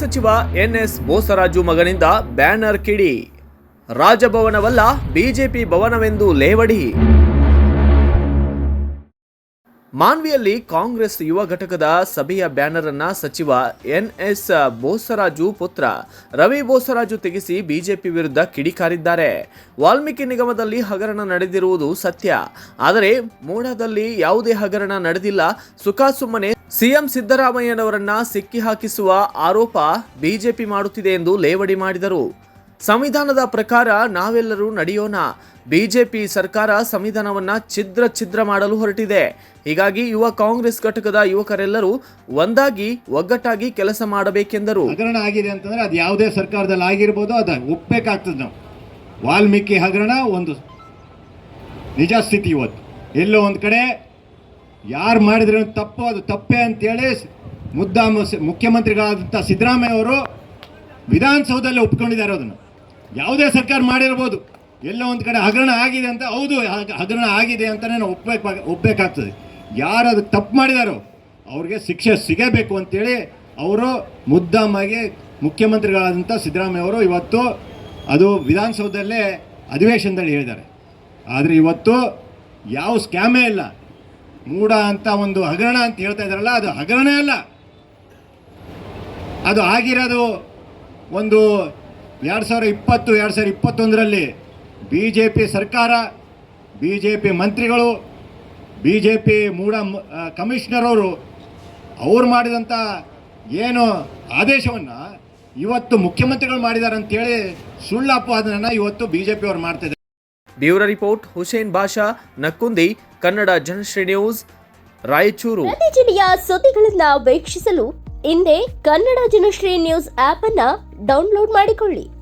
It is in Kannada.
ಸಚಿವ ಎನ್ಎಸ್ ಬೋಸರಾಜು ಮಗನಿಂದ ಬ್ಯಾನರ್ ಕಿಡಿ. ರಾಜಭವನವಲ್ಲ ಬಿಜೆಪಿ ಭವನವೆಂದು ಲೇವಡಿ. ಮಾನ್ವಿಯಲ್ಲಿ ಕಾಂಗ್ರೆಸ್ ಯುವ ಘಟಕದ ಸಭೆಯ ಬ್ಯಾನರ್ ಅನ್ನ ಸಚಿವ ಎನ್ ಎಸ್ ಬೋಸರಾಜು ಪುತ್ರ ರವಿ ಬೋಸರಾಜು ತೆಗೆಸಿ ಬಿಜೆಪಿ ವಿರುದ್ಧ ಕಿಡಿಕಾರಿದ್ದಾರೆ. ವಾಲ್ಮೀಕಿ ನಿಗಮದಲ್ಲಿ ಹಗರಣ ನಡೆದಿರುವುದು ಸತ್ಯ. ಆದರೆ ಮೋಡದಲ್ಲಿ ಯಾವುದೇ ಹಗರಣ ನಡೆದಿಲ್ಲ. ಸುಖಾಸುಮ್ಮನೆ ಸಿಎಂ ಸಿದ್ದರಾಮಯ್ಯನವರನ್ನ ಸಿಕ್ಕಿ ಹಾಕಿಸುವ ಆರೋಪ ಬಿಜೆಪಿ ಮಾಡುತ್ತಿದೆ ಎಂದು ಲೇವಡಿ ಮಾಡಿದರು. ಸಂವಿಧಾನದ ಪ್ರಕಾರ ನಾವೆಲ್ಲರೂ ನಡೆಯೋಣ. ಬಿಜೆಪಿ ಸರ್ಕಾರ ಸಂವಿಧಾನವನ್ನ ಛಿದ್ರ ಛಿದ್ರ ಮಾಡಲು ಹೊರಟಿದೆ. ಹೀಗಾಗಿ ಯುವ ಕಾಂಗ್ರೆಸ್ ಘಟಕದ ಯುವಕರೆಲ್ಲರೂ ಒಂದಾಗಿ, ಒಗ್ಗಟ್ಟಾಗಿ ಕೆಲಸ ಮಾಡಬೇಕೆಂದರು. ಹಗರಣ ಆಗಿದೆ ಅಂತಂದ್ರೆ ಅದು ಯಾವುದೇ ಸರ್ಕಾರದಲ್ಲಿ ಆಗಿರ್ಬೋದು, ಅದು ಒಪ್ಪಬೇಕಾಗ್ತದೆ ನಾವು. ವಾಲ್ಮೀಕಿ ಹಗರಣ ಒಂದು ನಿಜ ಸ್ಥಿತಿ ಇವತ್ತು. ಎಲ್ಲೋ ಒಂದು ಕಡೆ ಯಾರು ಮಾಡಿದ್ರೆ ತಪ್ಪು, ಅದು ತಪ್ಪೇ ಅಂತೇಳಿ ಮುದ್ದಾಮ ಮುಖ್ಯಮಂತ್ರಿಗಳಾದಂಥ ಸಿದ್ದರಾಮಯ್ಯ ಅವರು ವಿಧಾನಸೌಧದಲ್ಲಿ ಒಪ್ಕೊಂಡಿದ್ದಾರೆ ಅದನ್ನು. ಯಾವುದೇ ಸರ್ಕಾರ ಮಾಡಿರ್ಬೋದು. ಎಲ್ಲೋ ಒಂದು ಕಡೆ ಹಗರಣ ಆಗಿದೆ ಅಂತ, ಹೌದು, ಹಾಗ- ಹಗರಣ ಆಗಿದೆ ಅಂತಲೇ ನಾವು ಒಪ್ಪಬೇಕು ಒಪ್ಪಬೇಕಾಗ್ತದೆ ಯಾರು ಅದು ತಪ್ಪು ಮಾಡಿದಾರೋ ಅವ್ರಿಗೆ ಶಿಕ್ಷೆ ಸಿಗಬೇಕು ಅಂತೇಳಿ ಅವರು ಮುದ್ದಾಮಾಗಿ ಮುಖ್ಯಮಂತ್ರಿಗಳಾದಂಥ ಸಿದ್ದರಾಮಯ್ಯ ಅವರು ಇವತ್ತು ಅದು ವಿಧಾನಸೌಧದಲ್ಲೇ ಅಧಿವೇಶನದಲ್ಲಿ ಹೇಳಿದ್ದಾರೆ. ಆದರೆ ಇವತ್ತು ಯಾವ ಸ್ಕ್ಯಾಮೇ ಇಲ್ಲ. ಮೂಡ ಅಂತ ಒಂದು ಹಗರಣ ಅಂತ ಹೇಳ್ತಾ ಇದ್ದಾರಲ್ಲ, ಅದು ಹಗರಣ ಅಲ್ಲ. ಅದು ಆಗಿರೋದು ಒಂದು ಎರಡು ಸಾವಿರ ಇಪ್ಪತ್ತು ಎರಡು ಸಾವಿರ ಇಪ್ಪತ್ತೊಂದರಲ್ಲಿ ಬಿ ಜೆ ಪಿ ಸರ್ಕಾರ ಬಿ ಜೆ ಪಿ ಮಂತ್ರಿಗಳು ಬಿ ಜೆ ಪಿ ಮೂಡ ಮ- ಆ, ಕಮಿಷನರ್ ಅವರು ಅವ್ರು ಮಾಡಿದಂಥ ಏನು ಆದೇಶವನ್ನು ಇವತ್ತು ಮುಖ್ಯಮಂತ್ರಿಗಳು ಮಾಡಿದ್ದಾರೆ ಅಂತೇಳಿ ಸುಳ್ಳು ಅಪವಾದನ ಇವತ್ತು ಬಿ ಜೆ ಪಿ ಅವ್ರು ಮಾಡ್ತಿದ್ದಾರೆ. Bureau report Hussain Basha Nakkundi Kannada Janashree news Raichur. ಜಿಲ್ಲೆಯ ಸುದ್ದಿಗಳನ್ನು ವೀಕ್ಷಿಸಲು ಹಿಂದೆ ಕನ್ನಡ ಜನಶ್ರೀ ನ್ಯೂಸ್ ಆಪ್ ಅನ್ನ ಡೌನ್ಲೋಡ್ ಮಾಡಿಕೊಳ್ಳಿ.